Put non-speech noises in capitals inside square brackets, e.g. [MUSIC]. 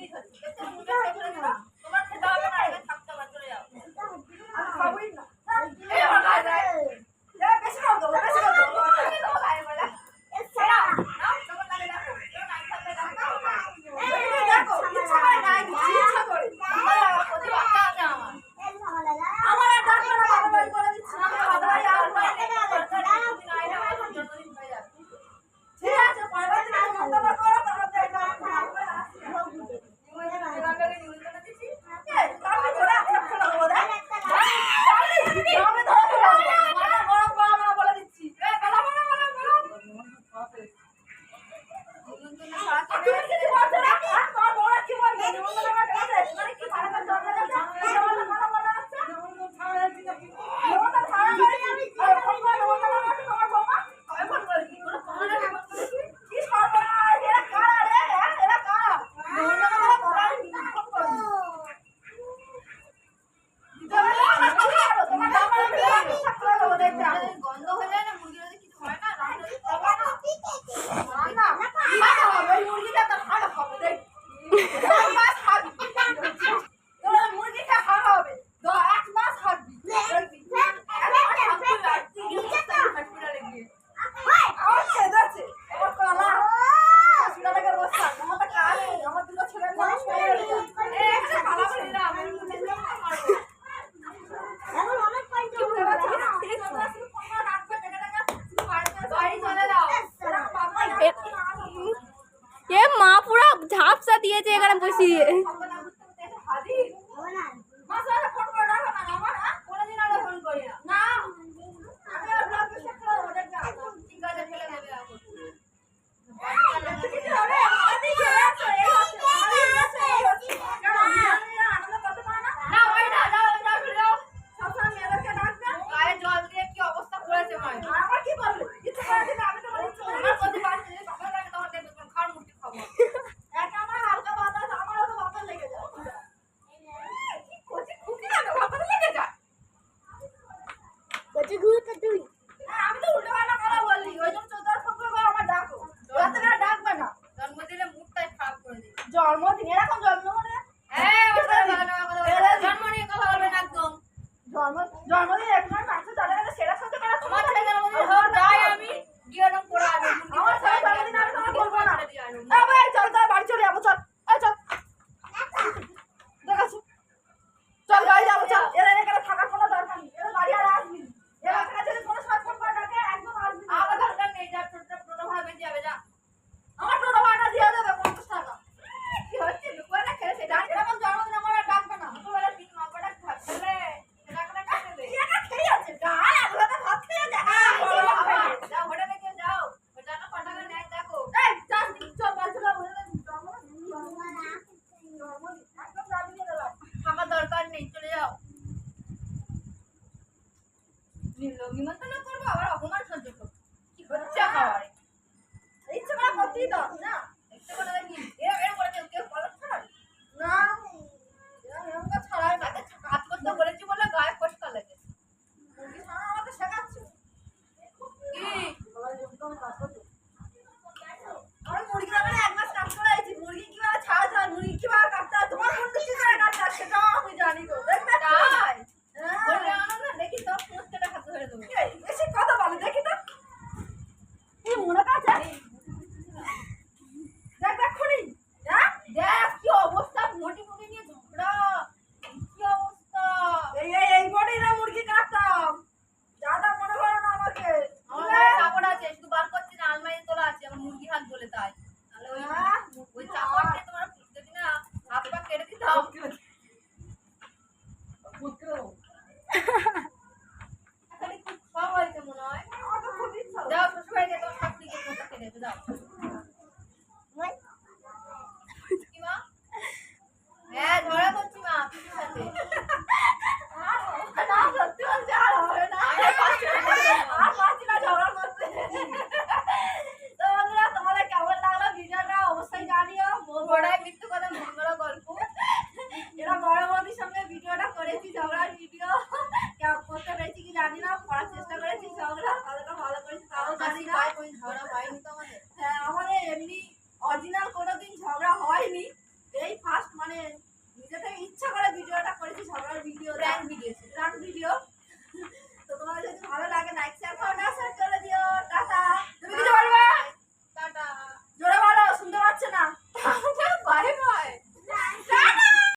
你干什么？还出来干？paciência. হ্যাঁ, জন্ম নিয়ে একদম। জন্ম জন্ম একজন মানুষ তাদের সেরা সাথে তোমার ছেলে তাই আমি গিয়ে ওরকম করে নিমন্ত্রণ করব আবার অপমান সহ্য করব। কি হচ্ছে খাবারে ইচ্ছে করা করতেই তো वीडियो। [LAUGHS] क्या पोस्टर बेची की जानी ना आप